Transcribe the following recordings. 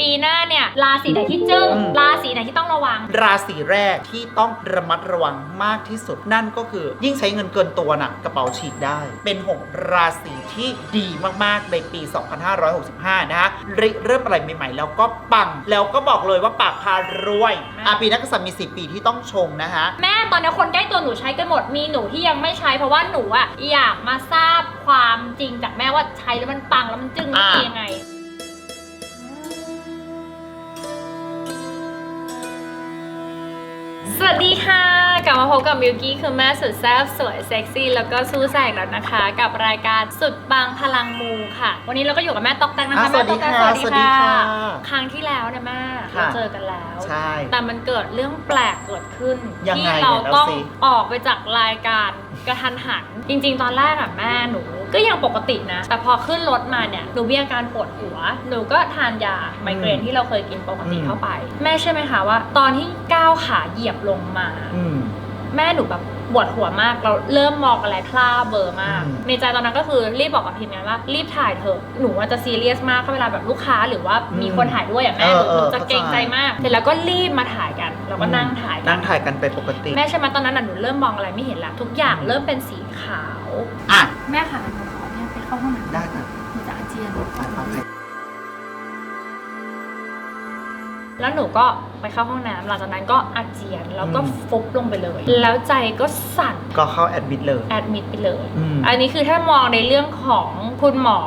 ปีหน้าเนี่ยราศีไหนที่จึ้งอืม ราศีไหนที่ต้องระวัง ราศีแรกที่ต้องระมัดระวังมากที่สุดนั่นก็คือ ยิ่งใช้เงินเกินตัวน่ะกระเป๋าฉีกได้ เป็น 6 ราศีที่ดีมากๆในปี 2565 นะฮะริเริ่มอะไรใหม่ๆ แล้วก็ปัง แล้วก็บอกเลยว่าปากพารวยอะปีนักษัตริย์มี4ปีที่ต้องชงนะฮะแม่ตอนนี้คนใกล้ตัวหนูใช้กันหมด มีหนูที่ยังไม่ใช้ เพราะว่าหนูอะอยากมาทราบความจริงจากแม่ว่าใช้แล้วมันปังแล้วมันจึ้งมันอ่าดียังไง สวัสดีค่ะ กลับมาพบกับมิวกี้คือแม่สุดแซ่บสวยเซ็กซี่แล้วก็สู้แสกแล้วนะคะ กับรายการสุดปังพลังมูค่ะ วันนี้เราก็อยู่กับแม่ตอกแตงนะคะอะสวัสดีแม่ตอกแตงค่ะสวัสดีค่ะ ครั้งที่แล้วเนี่ยแม่เราค่ะ เจอกันแล้ว ใช่ แต่มันเกิดเรื่องแปลกเกิดขึ้นยังไงที่เราเนี่ยเล่าต้องสิ ออกไปจากรายการกระทันหัน จริง ๆ ตอนแรกอะแม่หนู ก็ยังปกตินะ แต่พอขึ้นรถมาเนี่ยหนูมีอาการปวดหัว หนูก็ทานยาไมเกรนที่เราเคยกินปกติเข้าไป แม่ใช่อไหมคะว่า ตอนที่ก้าวขาเหยียบลงมาอืมแม่หนูแบบปวดหัวมากเราเริ่มมองอะไรพลาเบอร์มากอืมในใจตอนนั้นก็คือรีบบอกกับพิมพ์งานว่า รีบถ่ายเถอะหนูว่าจะซีเรียสมากเวลาแบบลูกค้าหรือว่ามีคนถ่ายด้วยอย่างแม่เอหอนูเออหนูจะเกรงใจเข้าใจมากเสร็จแล้วก็รีบมาถ่ายกันเราก็นั่งถ่ายกันั่งถ่ายกันไปปกติ แม่ใช่ไหมตอนนั้นน่ะหนูเริ่มมองอะไรไม่เห็นละทุกอย่างเริ่มเป็นสีขาว อะ แม่ค่ะหนูขอเนี่ยไปเข้าห้องน้ำได้ค่ะ หนูจะอาเจียน แล้วหนูก็ไปเข้าห้องน้ำหลังจากนั้นก็อาเจียนแล้วก็อืม ฟุบลงไปเลย แล้วใจก็สั่น ก็เข้าแอดมิดเลย แอดมิดไปเลย อืม อันนี้คือถ้ามองในเรื่องของคุณหมอ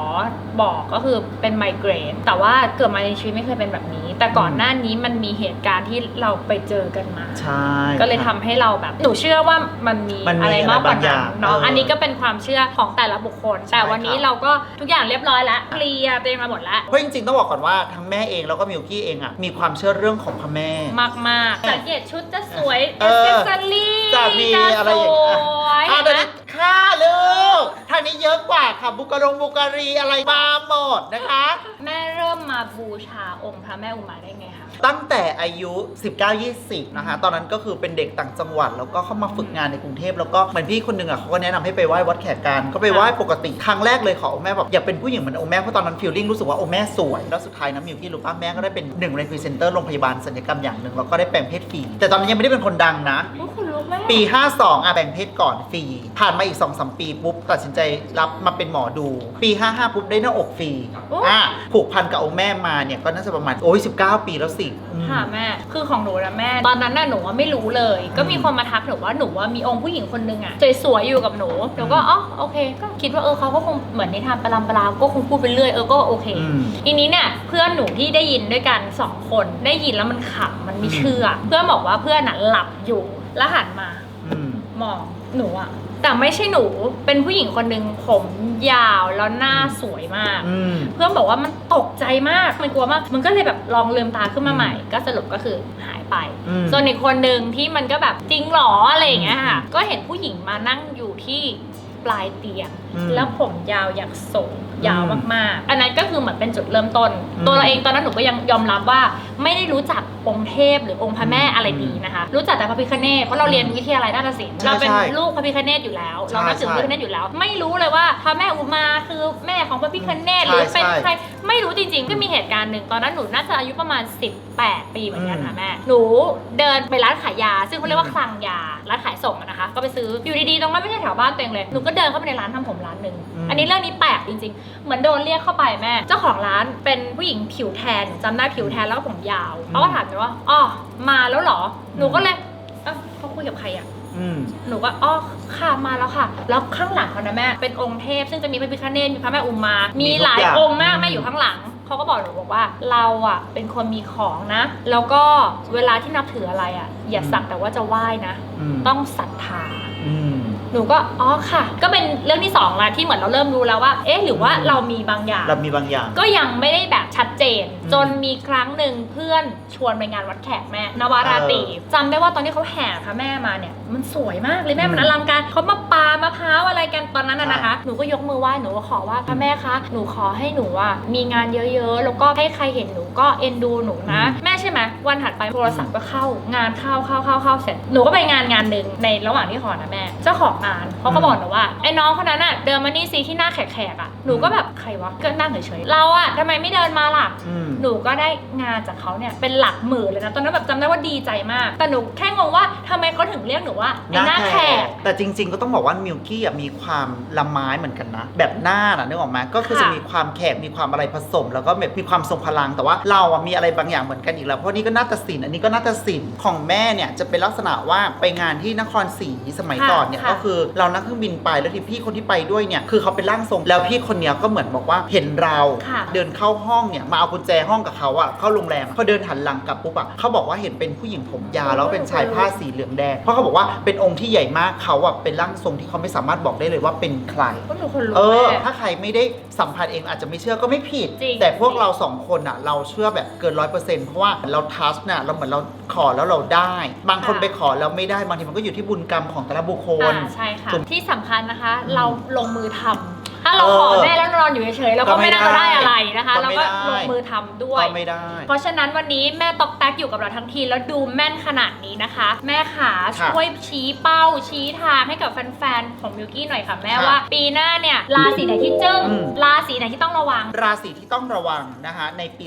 บอกก็คือเป็นไมเกรน แต่ว่าเกิดมาในชีวิตไม่เคยเป็นแบบนี้ แต่ก่อนหน้านี้มันมีเหตุการณ์ที่เราไปเจอกันมา ใช่ ก็เลยทำให้เราแบบ หนูเชื่อว่ามันมีมันมีอะไรมากกว่าอะไรบางอนั้ย่านงเนาะ เอออัอันนี้ก็เป็นความเชื่อของแต่ละบุคคล แต่วันนี้ครับ เราก็ทุกอย่างเรียบร้อยแล้วเคลียร์เตรียมมาหมดแล้ว เพราะจริงๆ ต้องบอกก่อนว่าทั้งแม่เองแล้วก็มิวกี้เองอะมีความเชื่อเรื่องของพระแม่ มากมากๆสังเกตชุดจะสวยเอเออ เซอรี่จะมีอะไรอย่างสเงี้ยวยอะเห็นไหมตอนนี้ค่าลูกทางนี้เยอะกว่าค่ะ บุกรงบุการีอะไรมาหมดนะคะ แม่เริ่มมาบูชาองค์พระแม่อุมาได้ไงคะ ตั้งแต่อายุ 19-20 นะคะ ตอนนั้นก็คือเป็นเด็กต่างจังหวัด แล้วก็เข้ามาฝึกงานในกรุงเทพแล้วก็เหมือนพี่คนหนึ่งอะเขาก็แนะนำให้ไปไหว้วัดแขกการก็ไปไหว้ปกติครั้งแรกเลยขอองค์แม่แบบอยากเป็นผู้หญิงเหมือนองค์แม่เพราะตอนนั้นฟีลลิ่งรู้สึกว่าองค์แม่สวยแล้วสุดท้ายนะมิวกี้รู้ป่ะแม่ก็ได้เป็นหนึ่งในพรีเซนเตอร์โรงพยาบาลศัลยกรรมอย่างหนึ่งแล้วก็ได้แปลงเพศฟรีแต่ตอนนั้นยังไม่ได้เป็นคนดังนะ โอ้คุณรู้ไหมปี 52อะแบ่งเพศก่อนฟรี ผ่านมาอีก2-3ปีปุ๊บ ตัดสินใจรับมาเป็นหมอดู ปี 55 ปุ๊บได้หน้าอกฟรี อะผูกพันกับองค์แม่มาเนี่ย ก็น่าจะประมาณ โอ้ย19 ปีแล้วสิอืมค่ะแม่ คือของหนูนะแม่ ตอนนั้นน่ะหนูว่าไม่รู้เลย ก็มีคนมาทักหนูว่าหนูว่ามีองค์ผู้หญิงคนนึงอะสวยๆอยู่กับหนูหนูก็อ๋อโอเค ก็คิดว่าเออเขาก็คงเหมือนนิทานปลามปลามก็คงพูดไปเรื่อยเออก็โอเคอืมทีนี้เนี่ยเพื่อนหนูที่ได้ยินด้วยกันสองคนได้ยินแล้วมันขำมันไม่เชื่อ เพื่อนบอกว่าเพื่อนน่ะหลับอยู่แล้วหันมาอืมมองหนูอะ แต่ไม่ใช่หนูเป็นผู้หญิงคนหนึ่งผมยาวแล้วหน้าสวยมาก อืม เพื่อนบอกว่ามันตกใจมากมันกลัวมาก มันก็เลยแบบลองลืมตาขึ้นมาอืมใหม่ ก็สรุปก็คือหายไป อืมส่วนอีกคนหนึ่งที่มันก็แบบจริงเหรออะไรอย่างเงี้ยค่ะอืมก็เห็นผู้หญิงมานั่งอยู่ที่ ปลายเตียง อืมแล้วผมยาวอย่างสูงยาวอืมมากๆ อันนั้นก็คือเหมือนเป็นจุดเริ่มต้น อืมตัวเราเองตอนนั้นหนูก็ยังยอมรับว่า ไม่ได้รู้จักองค์เทพหรือองค์พระแม่อะไรดีนะคะ รู้จักแต่พระพิฆเนศเพราะเราเรียนวิทยาลัยนาฏศิลป์ใช่เราเป็นใช่ลูกพระพิฆเนศอยู่แล้วใช่เรานับถือพระพิฆเนศอยู่แล้ว ไม่รู้เลยว่าพระแม่อุมาคือแม่ของพระพิฆเนศใช่หรือเป็นใช่ ใคร ไม่รู้จริงๆ ก็มีเหตุการณ์หนึ่งตอนนั้นหนูน่าจะอายุประมาณ 18 ปีเหมือนกันค่ะอืมแม่ หนูเดินไปร้านขายยา ซึ่งเขาเรียกว่าคลังยา ร้านขายส่งอะนะคะ ก็ไปซื้อ อยู่ดีๆ ตรงนั้นไม่ใช่แถวบ้านตัวเองเลย หนูก็เดินเข้าไปในร้านทำผมร้านหนึ่งอันนี้เรื่องนี้แปลกจริงๆ เหมือนโดนเรียกเข้าไปแม่ เจ้าของร้านเป็นผู้หญิงผิวแทนจำได้ผิวแทนแล้วก็ผมยาวเขาก็ถามหนูว่าอ๋อมาแล้วเหรอ หนูก็เลยเอ้าเขาคุยกับใครอะอืมหนูก็อ๋อค่ะมาแล้วค่ะ แล้วข้างหลังเขานะแม่ เป็นองค์เทพ ซึ่งจะมีพระพิฆเนศมีพระแม่อุมา มีมีทุกหลายอย่างองค์มากอืมแม่อยู่ข้างหลังเขาก็บอกหนูบอกว่าเราอะเป็นคนมีของนะ แล้วก็เวลาที่นับถืออะไรอะ อย่าสักแต่ว่าจะไหว้นะอืมต้องศรัทธา อืม หนูก็อ๋อค่ะ ก็เป็นเรื่องที่สองละที่เหมือนเราเริ่มรู้แล้วว่า เอ๊ะหรือว่าอืมเรามีบางอย่าง เรามีบางอย่าง ก็ยังไม่ได้แบบชัดเจน อืมจนมีครั้งหนึ่งเพื่อนชวนไปงานวัดแขกแม่นวาราตรีเออจำได้ว่าตอนที่เขาแห่พระแม่มาเนี่ย มันสวยมากเลยแม่อืมมันอลังการเขามาปามะพร้าวอะไรกันตอนนั้นน่ะใช่นะคะ หนูก็ยกมือไหว้หนูก็ขอว่าพระแม่คะหนูขอให้หนูอะมีงานเยอะๆ แล้วก็ให้ใครเห็นหนูก็เอ็นดูหนูนะแม่ใช่ไหมวันถัดไปโทรศัพท์ก็เข้างานเข้าเข้าเข้าเข้าเสร็จหนูก็ไปงานงานหนึ่งในระหว่างที่ขอนะแม่เจ้าของงานเขาก็บอกหนูว่าไอ้น้องคนนั้นอะเดินมานี่ซีที่หน้าแขกๆอะหนูก็แบบใครวะก็นั่งเฉยๆเราอะทำไมไม่เดินมาล่ะ อืม หนูก็ได้งานจากเขาเนี่ยเป็นหลักหมื่นเลยนะตอนนั้นแบบจำได้ว่าดีใจมาก แต่หนูแค่งงว่าทำไมเขาถึงเรียกหนูว่าไอ้หน้าแขก แต่จริง ๆ ก็ต้องบอกว่ามิลกี้อะมีความละไม้เหมือนกันนะ แบบหน้าน่ะนึกออกไหมก็คือค่ะจะมีความแขกมีความอะไรผสม แล้วก็แบบมีความทรงพลังแต่ว่าเราอะมีอะไรบางอย่างเหมือนกันอีกแล้วเพราะนี่ก็นาฏศิลป์อันนี้ก็นาฏศิลป์ของแม่เนี่ยจะเป็นลักษณะว่าไปงานที่นครศรีสมัยก่อนเนี่ยค่ะก็คือเรานั่งเครื่องบินไปแล้วที่พี่คนที่ไปด้วยเนี่ยคือเขาเป็นร่างทรงแล้วพี่คนเนี้ยก็เหมือนบอกว่าเห็นเราค่ะเดินเข้าห้องเนี่ยมาเอากุญแจห้องกับเขาอะเข้าโรงแรมพอเดินหันหลังกลับปุ๊บอะเขาบอกว่าเห็นเป็นผู้หญิงผมยาวแล้วเป็นชายผ้าสีเหลืองแดงเพราะเขาบอกว่าเป็นองค์ที่ใหญ่มากเขาอะเป็นร่างทรงที่เขาไม่สามารถบอกได้เลยว่าเป็นใครก็หนูคนรู้เออแม่ถ้าใครไม่ได้สัมผัสเองอาจจะไม่เชื่อก็ไม่ผิดจริงแต่พวกเราสองคนอะเราเชื่อแบบเกินร้อยเปอร์เซ็นต์เพราะว่าเราทัชน่ะเราเหมือนเราขอแล้วเราได้ บางคนค่ะไปขอแล้วไม่ได้บางทีมันก็อยู่ที่บุญกรรมของแต่ละบุคคล อ่าใช่ค่ะ ถูก ที่สำคัญนะคะอืมเราลงมือทำ ถ้าเราขอเออแม่แล้วนอนอยู่เฉยๆเราก็ก็ไม่ไม่น่าจะได้ได้อะไรนะคะก็เราไม่ก็ได้ลงมือทำด้วย ก็ไม่ได้ เพราะฉะนั้นวันนี้แม่ตอกแตกอยู่กับเราทั้งทีแล้วดูแม่นขนาดนี้นะคะ แม่ขาค่ะช่วยชี้เป้าชี้ทางให้กับแฟนๆของมิวกี้หน่อยค่ะแม่ค่ะว่า ปีหน้าเนี่ยราศีไหนที่จึ้งอืมราศีไหนที่ต้องระวัง ราศีที่ต้องระวังนะคะในปี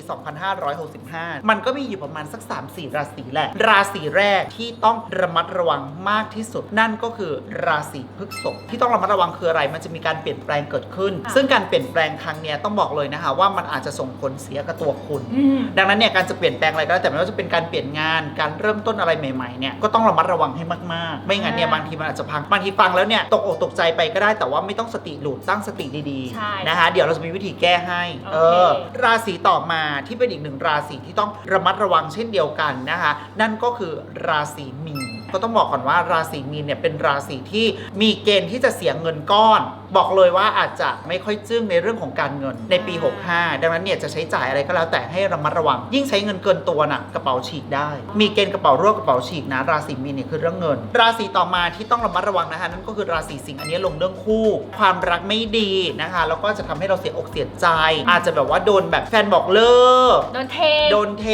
2565 มันก็มีอยู่ประมาณสัก 3-4 ราศีแหละ ราศีแรกที่ต้องระมัดระวังมากที่สุดนั่นก็คือราศีพฤษภที่ต้องระมัดระวังคืออะไร มันจะมีการเปลี่ยนแปลงเกิดขึ้น ค่ะ ซึ่งการเปลี่ยนแปลงครั้งเนี้ยต้องบอกเลยนะคะ ว่ามันอาจจะส่งผลเสียกับตัวคุณ อืม ดังนั้นเนี่ยการจะเปลี่ยนแปลงอะไรก็แล้วแต่ไม่ว่าจะเป็นการเปลี่ยนงานการเริ่มต้นอะไรใหม่ๆเนี่ยก็ต้องระมัดระวังให้มากๆ ไม่งั้นเนี่ยอ่าบางทีมันอาจจะพังบางทีฟังแล้วเนี่ยตกอกตกใจไปก็ได้แต่ว่าไม่ต้องสติหลุดตั้งสติดีใช่ๆนะคะเดี๋ยวเราจะมีวิธีแก้ให้โอเค เออราศีต่อมาที่เป็นอีกหนึ่งราศีที่ต้องระมัดระวังเช่นเดียวกันนะคะ นั่นก็คือราศีมีน ก็ต้องบอกก่อนว่าราศีมีนเนี่ยเป็นราศีที่มีเกณฑ์ที่จะเสียเงินก้อน บอกเลยว่าอาจจะไม่ค่อยจึ้งในเรื่องของการเงินในปี 65 ดังนั้นเนี่ยจะใช้จ่ายอะไรก็แล้วแต่ให้ระมัดระวัง ยิ่งใช้เงินเกินตัวน่ะกระเป๋าฉีกได้ มีเกณฑ์กระเป๋ารั่วกระเป๋าฉีกนะราศีมีนเนี่ยคือเรื่องเงิน ราศีต่อมาที่ต้องระมัดระวังนะคะนั่นก็คือราศีสิงห์อันนี้ลงเรื่องคู่ ความรักไม่ดีนะคะแล้วก็จะทำให้เราเสียอกเสียใจ อาจจะแบบว่าโดนแบบแฟนบอกเลิกโดนเทโดนเท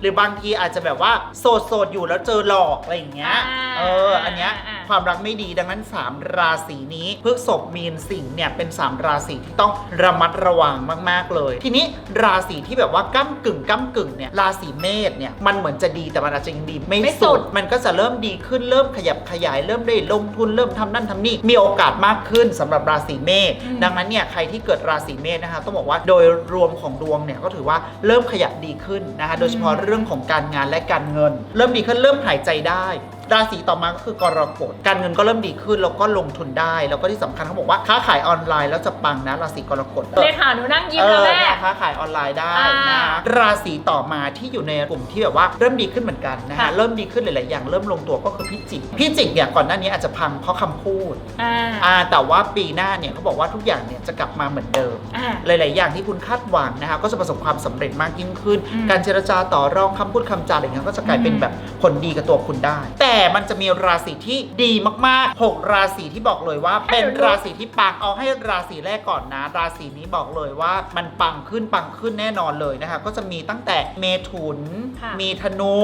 หรือบางทีอาจจะแบบว่าโสดโสดๆอยู่แล้วเจอหลอกอะไรอย่างเงี้ยอ่าเออ อันเนี้ยอ่าความรักไม่ดีดังนั้น 3 ราศีนี้พฤษภมีนสิงห์เนี่ยเป็น 3 ราศีที่ต้องระมัดระวังมาก ๆ เลย ทีนี้ราศีที่แบบว่าก้ากึ่งก้ากึ่งเนี่ยราศีเมษเนี่ยมันเหมือนจะดีแต่มันอาจจะยังดีไม่ไม่สุสุดดมันก็จะเริ่มดีขึ้นเริ่มขยับขยายเริ่มได้ลงทุนเริ่มทำนั่นทำนี่มีโอกาสมากขึ้นสำหรับราศีเมษอืมดังนั้นเนี่ยใครที่เกิดราศีเมษนะคะต้องบอกว่าโดยรวมของดวงเนี่ยก็ถือว่าเริ่มขยับดีขึ้นนะคะโดยเฉพาะเรื่องของการงานและการเงิน เริ่มดีขึ้นเริ่มหายใจได้ ราศีต่อมาก็คือกรกฎการเงินก็เริ่มดีขึ้นแล้วก็ลงทุนได้ แล้วก็ที่สำคัญเขาบอกว่าค้าขายออนไลน์แล้วจะปังนะราศีกรกฎเลขาหนูนั่งยิ้มเอแล้วอแม่เนี่ยค้าขายออนไลน์ได้อ่านะราศีต่อมาที่อยู่ในกลุ่มที่แบบว่าเริ่มดีขึ้นเหมือนกันนะคะค่ะเริ่มดีขึ้นหลาย ๆ อย่างเริ่มลงตัวก็คือพิจิกพิจิกเนี่ยก่อนหน้านี้อาจจะพังเพราะคำพูดอ่าอ่าแต่ว่าปีหน้าเนี่ยเขาบอกว่าทุกอย่างเนี่ยจะกลับมาเหมือนเดิมอ่าหลาย ๆ อย่างที่คุณคาดหวังนะคะก็จะประสบความสำเร็จมากยิ่งขึ้นอืมการเจรจาต่อรองคำพูดคำจาอะไรเงี้ยก็จะกลายเป็นอืมแบบผลดีกับตัวคุณได้ แต่มันจะมีราศีที่ดีมากๆ 6 ราศีที่บอกเลยว่า เป็นราศีที่ปังเอาให้ราศีแรกก่อนนะ ราศีนี้บอกเลยว่ามันปังขึ้นปังขึ้นแน่นอนเลยนะคะ ก็จะมีตั้งแต่เมถุน ค่ะ มีธนู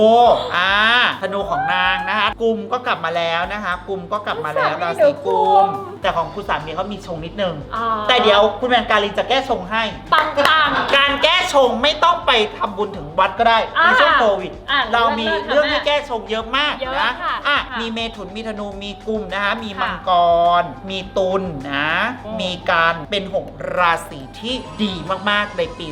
อ่าธนูของนางนะคะกุมก็กลับมาแล้วนะคะกุมก็กลับมาแล้วราศีกุมแต่ของคุณสามีเขามีชงนิดนึง อ๋อแต่เดี๋ยวคุณแมนการินจะแก้ชงให้ ปังปัง การแก้ชงไม่ต้องไปทำบุญถึงวัดก็ได้อ่าในช่วงโควิด อะเรามีเลิศๆค่ะเรื่องแม่ให้แก้ชงเยอะมากเยอะนะ ค่ะอะค่ะมีเมถุนมีธนูมีกุมนะคะมีค่ะมังกร มีตุลนะโอ้ มีการเป็น6ราศีที่ดีมากๆในปี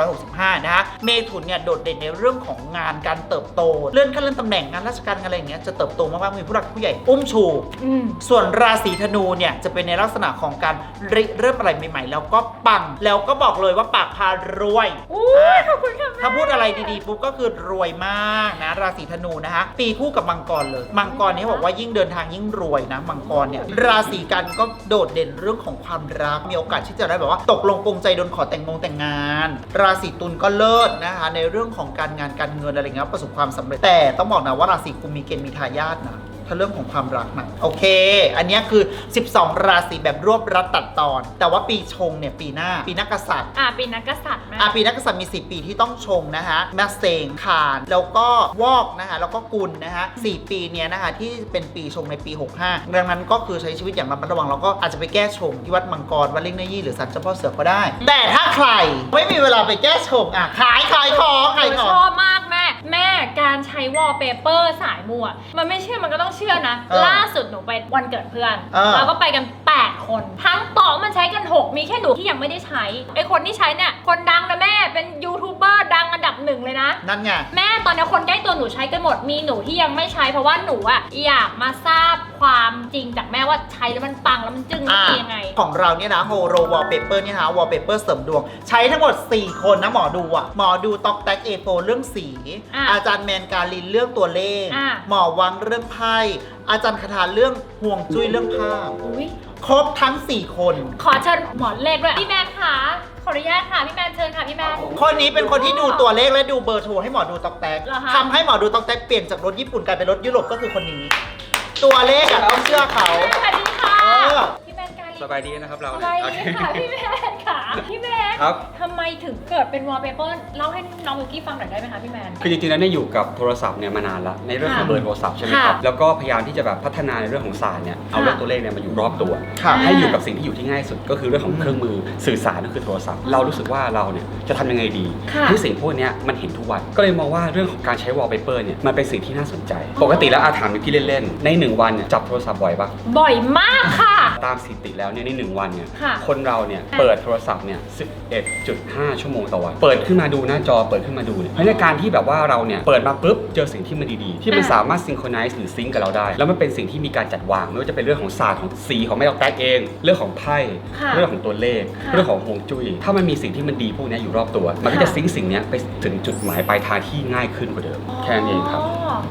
2565 นะคะเมถุนเนี่ยโดดเด่นในเรื่องของงานการเติบโต เลื่อนขั้นเลื่อนตำแหน่งงานราชการงานอะไรอย่างเงี้ยจะเติบโตมากๆมีผู้หลักผู้ใหญ่อุ้มชู อืม ส่วนราศีธนูเนี่ยจะเป็นในลักษณะของการริเริ่มอะไรใหม่ๆ แล้วก็ปัง แล้วก็บอกเลยว่าปากพารวยอุ้ยขอบคุณค่ะแม่ ถ้าพูดอะไรดีๆปุ๊บก็คือรวยมากนะ ราศีธนูนะคะปีคู่กับมังกรเลย มังกรนี่บอกว่ายิ่งเดินทางยิ่งรวยนะ มังกรเนี่ย ราศีกันก็โดดเด่นเรื่องของความรัก มีโอกาสที่จะได้แบบว่าตกลงปรงใจโดนขอแต่งงงแต่งงาน ราศีตุลก็เลิศนะคะในเรื่องของการงานการเงินอะไรเงี้ยประสบความสำเร็จ แต่ต้องบอกนะว่าราศีกุมมีเกณฑ์มีทายาทนะ ถ้าเรื่องของความรักนะโอเค อันเนี้ยคือ 12 ราศีแบบรวบรัดตัดตอน แต่ว่าปีชงเนี่ยปีหน้าปีนักกษัตริย์อ่าเป็นนักกษัตริย์แม่อาปีนักกษัตริย์มี 4 ปีที่ต้องชงนะคะแมสเซงคานแล้วก็วอกนะคะแล้วก็กุลนะคะ4ปีเนี้ยนะคะที่เป็นปีชงในปี 65 ดังนั้นก็คือใช้ชีวิตอย่างระมัดระวังแล้วก็อาจจะไปแก้ชงที่วัดมังกรวัดเล่งเนยี่หรือสันเจ้าพ่อเสือก็ได้ แต่ถ้าใครไม่มีเวลาไปแก้ชงอะขายขายของหขายนูขอชงอบมาก แม่แม่การใช้วอลเปเปอร์สายมัวมันไม่เชื่อมันก็ต้องเชื่อนะ เออล่าสุดหนูไปวันเกิดเพื่อน เออ เราก็ไปกัน 8 คน ทั้งโต๊ะมันใช้กัน 6 มีแค่หนูที่ยังไม่ได้ใช้ ไอคนที่ใช้เนี่ย คนดังนะแม่ เป็นยูทูบเบอร์ดังอันดับหนึ่งเลยนะ นั่นไง แม่ตอนนี้คนใกล้ตัวหนูใช้กันหมด มีหนูที่ยังไม่ใช้เพราะว่าหนูอะอยากมาทราบความจริงจากแม่ว่าใช้แล้วมันปังแล้วมันจึ้งมันอ่าดียังไง ของเราเนี่ยนะโฮโรวอลเปเปอร์เนี่ยนะวอลเปเปอร์เสริมดวง ใช้ทั้งหมด 4 คนนะหมอดูอะหมอดูต็อกแท็กเอโฟเรื่องสี อะอาจารย์แมนการลินเรื่องตัวเลข อะ หมอวังเรื่องไพ่ อาจารย์คาถาเรื่องห่วงจุ้ยเรื่องภาพอุ้ยครบทั้ง 4 คน ขอเชิญหมอเลขด้วยพี่แมนค่ะขออนุญาตค่ะพี่แมนเชิญค่ะพี่แมน คนนี้เป็นคนที่ดูตัวเลขและดูเบอร์โทรให้หมอดูต็อกแท็กเหรอคะ ทำให้หมอดูต็อกแท็กเปลี่ยนจากรถญี่ปุ่นกลายเป็นรถยุโรปก็คือคนนี้ ตัวเลขอะต้องเชื่อเขา สวัสดีค่ะ เออ พี่แมนการ สบายดีนะครับเราสเนี่ยบายโอดีเคค่ะพี่แมนค่ะ พี่แมนครับทำไมถึงเกิดเป็นวอลเปเปอร์เล่าให้น้องมิวกี้ฟังหน่อยได้ไหมคะพี่แมน คือจริงๆแล้วเนี่ยอยู่กับโทรศัพท์เนี่ยมานานละในเรื่องของค่ะเบอร์โทรศัพท์ใช่ไหมครับค่ะแล้วก็พยายามที่จะแบบพัฒนาในเรื่องของศาสตร์เนี่ยเอาค่ะเรื่องตัวเลขเนี่ยมาอยู่รอบตัวค่ะให้อยู่กับสิ่งที่อยู่ที่ง่ายสุดก็คือเรื่องของเครื่องมือสื่อสารก็คือโทรศัพท์ เรารู้สึกว่าเราเนี่ยจะทำยังไงดีค่ะที่สิ่งพวกเนี้ยมันเห็นทุกวันก็เลยมองว่าเรื่องของการใช้วอลเปเปอร์เนี่ยมันเป็นสิ่งที่น่าสนใจ ปกติแล้วอาถามมิวกี้เล่นๆในหนึ่งวันเนี่ยจับโทรศัพท์บ่อยปะบ่อยมากค่ะ ตามสถิติแล้วเนี่ยในหนึ่งวันเนี่ยค่ะคนเราเนี่ยเปิดโทรศัพท์เนี่ย11.5 ชั่วโมงต่อวัน เปิดขึ้นมาดูหน้าจอเปิดขึ้นมาดูเนี่ยเพราะในการที่แบบว่าเราเนี่ยเปิดมาปุ๊บเจอสิ่งที่มันดีๆ ที่มันอ่า สามารถซิงโครไนซ์หรือซิงกับเราได้ แล้วมันเป็นสิ่งที่มีการจัดวาง ไม่ว่าจะเป็นเรื่องของศาสตร์ของสีของแม่ดอกแตกเอง เรื่องของไพ่ค่ะเรื่องของตัวเลข ค่ะเรื่องของฮวงจุ้ยถ้ามันมีสิ่งที่มันดีพวกเนี้ยอยู่รอบตัว มันก็จะค่ะ ซิงสิ่งเนี้ยไปถึงจุดหมายปลายทางที่ง่ายขึ้นกว่าเดิมแค่นั้นเองครับ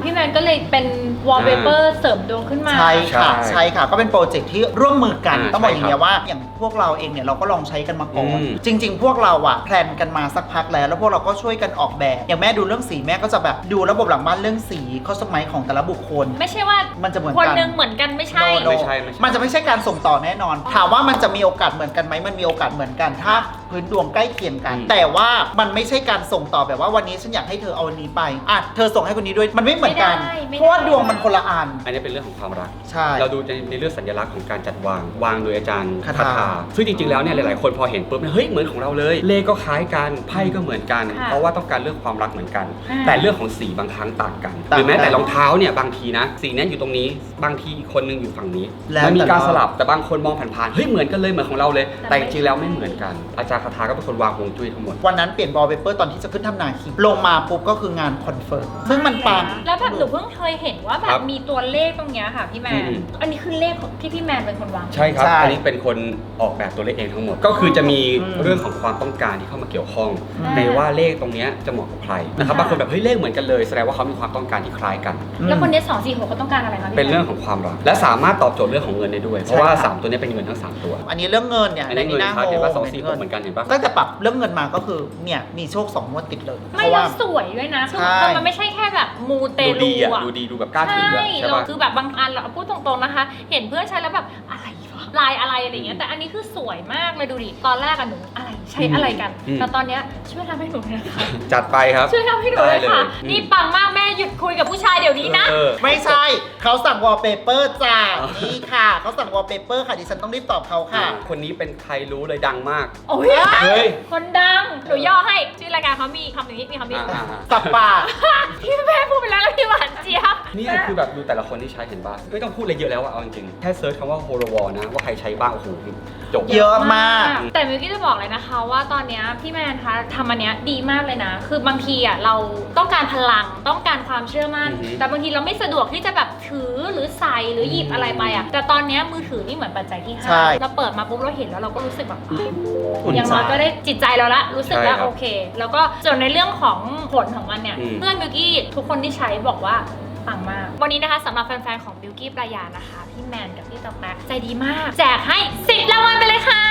พี่แมนก็เลยเป็นวอลเปเปอร์เสริมดวงขึ้นมา ใช่ค่ะใช่ใช่ค่ะ ก็เป็นโปรเจกต์ที่ร่วมมือกันอ่าต้องบอกอย่างใช่เงี้ครับยว่า อย่างพวกเราเองเนี่ยเราก็ลองใช้กันมาก่อนอืมจริง ๆ พวกเราอะแพลนกันมาสักพักแล้ว แล้วพวกเราก็ช่วยกันออกแบบ อย่างแม่ดูเรื่องสีแม่ก็จะแบบดูระบบหลังบ้านเรื่องสีข้อสมัยของแต่ละบุคคล ไม่ใช่ว่ามันจะเหมือนคนกัน หนึงเหมือนกันไม่ใช่โนโนไม่ใช่ไม่ใช่ มันจะไม่ใช่การส่งต่อแน่นอน ถามว่ามันจะมีโอกาสเหมือนกันไหมมันมีโอกาสเหมือนกัน ถ้า พื้นดวงใกล้เคียงกัน อืม แต่ว่ามันไม่ใช่การส่งต่อแบบว่าวันนี้ฉันอยากให้เธอเอาอันนี้ไปอะเธอส่งให้คนนี้ด้วยมันไม่เหมือนกัน ไม่ได้ไม่ได้ เพราะว่าดวงมันคนละอัน อันนี้เป็นเรื่องของความรัก ใช่ เราดูในในเรื่องสัญลักษณ์ของการจัดวาง วางโดยอาจารย์คาคาถาถา ซึ่งจริงๆ แล้วเนี่ยหลายๆ คนพอเห็นปุ๊บเนี่ยเฮ้ยเหมือนของเราเลย เลขก็คล้ายกันไพ่ก็เหมือนกัน ค่ะเพราะว่าต้องการเรื่องความรักเหมือนกัน อ่า แต่เรื่องของสีบางครั้งต่างกันต่างกันหรือแม้แต่รองเท้าเนี่ยบางทีนะสีเนี้ยอยู่ตรงนี้บางทีอีกคนนึงอยู่ฝั่งนี้แล้วมันมีการแต่ละสลับแต่บางคนมองผ่านๆเฮ้ยเหมือนกันเลยเหมือนของเราเลย แต่แต่ไม่จริงๆแล้วไม่เหมือนกัน อาจารย์คาถาก็เป็นคนวางฮวงจุ้ยทั้งหมด วันนั้นเปลี่ยนบอลเปเปอร์ตอนที่จะขึ้นทำนาคีลงมาปุ๊บก็คืองานคอนเฟิร์มซึ่งมันปัง แล้วแบบหนูเพิ่งเคยเห็นว่าแบครับบมีตัวเลขตรงเนี้ยค่ะพี่แมน อืม อันนี้คือเลขของที่พี่แมนเป็นคนวาง ใช่ครับ ใช่อันนี้เป็นคนออกแบบตัวเลขเองทั้งหมด ก็คือจะมีอืมเรื่องของความต้องการที่เข้ามาเกี่ยวข้องอ่าในว่าเลขตรงเนี้ยจะเหมาะกับใครนะครับค่ะบางคนแบบเฮ้ยเลขเหมือนกันเลยแสดงว่าเขามีความต้องการที่คล้ายกัน แล้วคนเนี้สองสี่หกเขาต้องการอะไรคะพี่แมนเป็นเรื่องของความรัก และสามารถตอบโจทย์เรื่องของเงินได้ด้วย เพราะว่า ใช่ครับสามตัวเนี้ยเป็นเงินทั้งสามตัว อันนี้เรื่องเงินเนี่ยอันนี้เงินหาครับเห็นว่าสองโฮสี่หกเหมือนกันเห็นปะ ตั้งแต่ปรับเรื่องเงินมาก็คือเนี่ยมีโชคสองงวดติดเลยไม่เพราะแล้ว่า วสวยด้วยนะคือใช่ มันไม่ใช่แค่แบบมูเตดูลูดีอะ อะดูดีดูแบบกล้าถืออะใช่ใช่เราปะ คือแบบบางอันเราพูดตรงๆนะคะ เห็นเพื่อนใช้แล้วแบบอะไรวะลายอะไรอะไรอย่างเงี้ยแต่อันนี้คือสวยมากเลยดูดิตอนแรกอะหนูอะไร ใช้อะไรกัน อืม แต่ตอนเนี้ยช่วยทำให้หนูหน่อยนะคะ จัดไปครับ ช่วยทำให้หนูเลยค่ะได้เลยอืม นี่ปังมากแม่หยุดคุยกับผู้ชายเดี๋ยวนี้นะ เออ ไม่ใช่ เขาสั่งวอลเปเปอร์จ้าอ๋อ นี่ค่ะ เขาสั่งวอลเปเปอร์ค่ะ ดิฉันต้องรีบตอบเขาค่ะ คนนี้เป็นใครรู้เลยดังมาก โอ้ยเฮ้ย คนดัง หนูย่อให้ ชื่อรายการเขามีคำอย่างนี้ มีคำนี้อ่าอ่าอ่าสับปากพี่แม่พูดไปแล้วแล้วพี่หวานเจี๊ยบเนี่ยคือแบบดูแต่ละคนที่ใช้เห็นป่ะไม่ต้องพูดอะไรเยอะแล้วอะเอาจริงๆแค่เซิร์ชคำว่าโฮโลวอลนะว่าใครใช้บ้างโอ้โหจบ เยอะมาก แต่มิวกี้จะบอกเลยนะคะว่าตอนเนี้ยพี่แมนคะทำอันเนี้ยดีมากเลยนะ คือบางทีอะเราต้องการพลังต้องการความเชื่อมั่น อือฮึแต่บางทีเราไม่สะดวกที่จะแบบถือหรือใส่หรือหยิบอะไรไปอะแต่ตอนเนี้ยมือถือนี่เหมือนปัจจัยที่ห้าใช่ เราเปิดมาปุ๊บเราเห็นแล้วเราก็รู้สึกแบบอุ่นอย่างใจ น้อยก็ได้จิตใจเราละรู้สึกว่าใช่ครับโอเค แล้วก็ส่วนในเรื่องของผลของมันเนี่ยอืม เพื่อนบิวกี้ทุกคนที่ใช้บอกว่าปังมาก วันนี้นะคะสำหรับแฟนๆของบิวกี้ปรายานะคะพี่แมนกับพี่ตอกแตกใจดีมาก แจกให้10รางวัลไปเลยค่ะ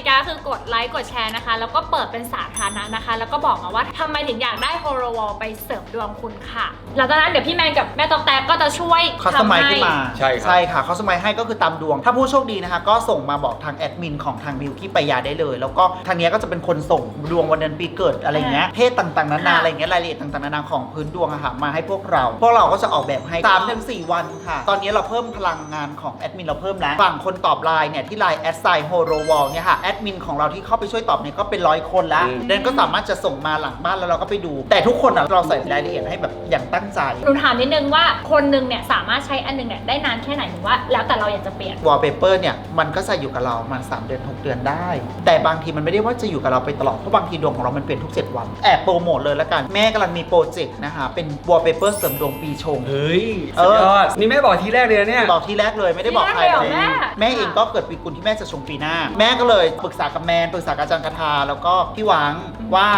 ติติกาคือกดไลค์กดแชร์นะคะ แล้วก็เปิดเป็นสาธารณะนะคะ แล้วก็บอกมาว่าทำไมถึงอยากได้โฮโลวอลไปเสริมดวงคุณค่ะ หลังจากนั้นเดี๋ยวพี่แมนกับแม่ตอกแตกก็จะช่วยคอสมัยทำให้ ขึ้นมาใช่ครับใช่ค่ะคอสมัยให้ก็คือตามดวง ถ้าผู้โชคดีนะคะ ก็ส่งมาบอกทางแอดมินของทางมิวกี้ปยาได้เลย แล้วก็ทางเนี้ยก็จะเป็นคนส่งดวงวันเดือนปีเกิดอะไรเงี้ยเพศต่างๆนานาค่ะอะไรเงี้ยรายละเอียดต่างๆนานาของพื้นดวงอะค่ะมาให้พวกเรา พวกเราก็จะออกแบบให้3ามถึงสวันค่ะ ตอนนี้เราเพิ่มพลังงานของแอดมินเราเพิ่มแล้วฝั่งคนตอบไลน์เนี่ยที่ไลน์แอดไซโฮโรวอลเนี่ยค่ะแอดมินของเราที่เข้าไปช่วยตอบเนี่ยก็เป็นร้อยคนแล้วอืม เดนก็สามารถจะส่งมาหลังบ้านแล้วเราก็ไปดู แต่ทุกคนอะเราใส่รายละเอียดให้แบบอย่างตั้งใจ หนูถามนิดนึงว่าคนหนึงเนี่ยสามารถใช้อันหนึงเนี่ยได้นานแค่ไหนหรือว่า แล้วแต่เราอยากจะเปลี่ยน วอลเปเปอร์เนี่ยมันก็จะอยู่กับเรามัน 3 เดือน 6 เดือนได้ แต่บางทีมันไม่ได้ว่าจะอยู่กับเราไปตลอด เพราะบางทีดวงของเรามันเปลี่ยนทุก 7 วัน แอบโปรโมทเลยละกัน แม่กำลังมีโปรเจกต์นะคะ เป็นวอลเปเปอร์เสริมดวงปีชง เฮ้ยเอสุดอยอดนี่แม่บอกทีแรกเลยนะเนี่ย บอกที่แรกเลยไม่ได้บอกใครที่แรกเลเลยยเหรอแม่ แม่เองก็เกิดปีกุลที่แม่จะชงปีหน้า แม่ก็เลยปรึกษากับแมนปรึกษากับอาจารย์กทาแล้วก็พี่หวังว่า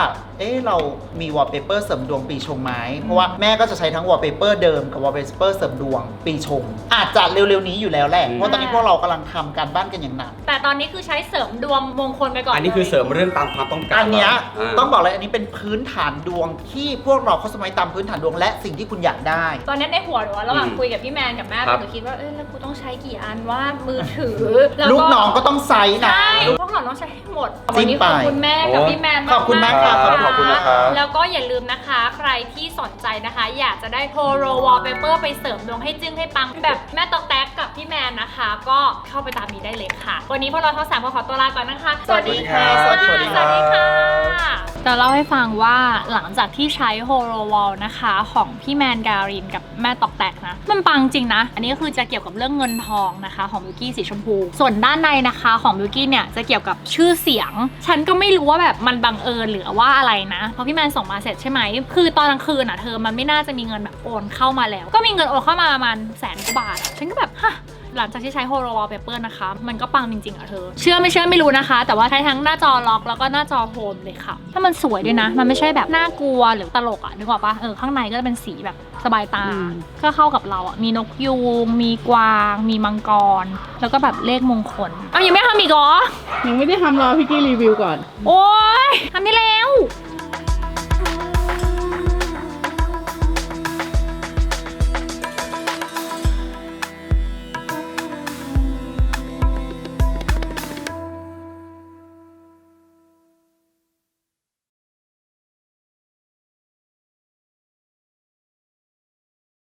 เอ๊ะเรามีวอลเปเปอร์เสริมดวงปีชงไหมเพราะว่าแม่ก็จะใช้ทั้งวอลเปเปอร์เดิมกับวอลเปเปอร์เสริมดวงปีชง อาจจะเร็วๆนี้อยู่แล้วแหละเพราะตอนนี้พวกเรากำลังทำการบ้านกันอย่างหนัก แต่ตอนนี้คือใช้เสริมดวงมงคลไปก่อนอันนี้คือลยเสริมเรื่องตามความต้องการอันเนี้ยา ต้องบอกเลยอันนี้เป็นพื้นฐานดวงที่พวกเราเขาสมัยตามพื้นฐานดวงและสิ่งที่คุณอยากได้ ตอนนี้ในหัวหนูอะระหว่างอืมคุยกับพี่แมนกับแม่ครับ หนูคิดว่าเออแล้วกูต้องใช้กี่อันว่ามือถือแล้วลูกน้องก็ต้องไซส์นะ ใช่พวกเราต้องใช้ให้หมดจริวันงนี้ไปขอบคุณแม่กับพี่แมนขอบคุณมากค่ะๆขอบคุณนะครับ แล้วก็อย่าลืมนะคะ ใครที่สนใจนะคะ อยากจะได้โฮโลวอลเปเปอร์ไปเสริมดวงให้จึ้งให้ปังแบบแม่ตอกแตกกับพี่แมนนะคะ ก็เข้าไปตามนี้ได้เลยค่ะ วันนี้พวกเราทั้งสามขอขอตัวลาก่อนนะคะ สวัสดีค่ะสวัสดีสวัสดีค่ะครับสวัสดีค่ะจะเล่าให้ฟังว่าหลังจากที่ใช้โฮโลวอลนะคะของพี่แมนการินกับแม่ตอกแตกนะ มันปังจริงนะ อันนี้ก็คือจะเกี่ยวกับเรื่องเงินทองนะคะของบิวกี้สีชมพู ส่วนด้านในนะคะของบิวกี้เนี่ยจะเกี่ยวกับชื่อเสียง ฉันก็ไม่รู้ว่าแบบมันบังเอิญหรือว่าอะไรนะพอพี่แมนส่งมาเสร็จใช่ไหมคือตอนกลางคืนอะเธอมันไม่น่าจะมีเงินแบบโอนเข้ามาแล้ว ก็มีเงินโอนเข้ามาประมาณแสนกว่าบาทอะฉันก็แบบฮะหลังจากที่ใช้โฮโลวอลเปเปอร์นะคะ มันก็ปังจริงๆอะเธอ เชื่อไม่เชื่อไม่รู้นะคะ แต่ว่าใช้ทั้งหน้าจอล็อกแล้วก็หน้าจอโฮมเลยค่ะ ถ้ามันสวยด้วยนะ มันไม่ใช่แบบน่ากลัวหรือตลกอะ นึกออกปะเออ ข้างในก็จะเป็นสีแบบสบายตาอืมก็เข้ากับเราอะ มีนกยูง มีกวาง มีมังกร แล้วก็แบบเลขมงคลอ้าวยังไม่ทำอีกเหรอ ยังไม่ได้ทำรอพี่กี้รีวิวก่อน โอ๊ยทำไม่เร็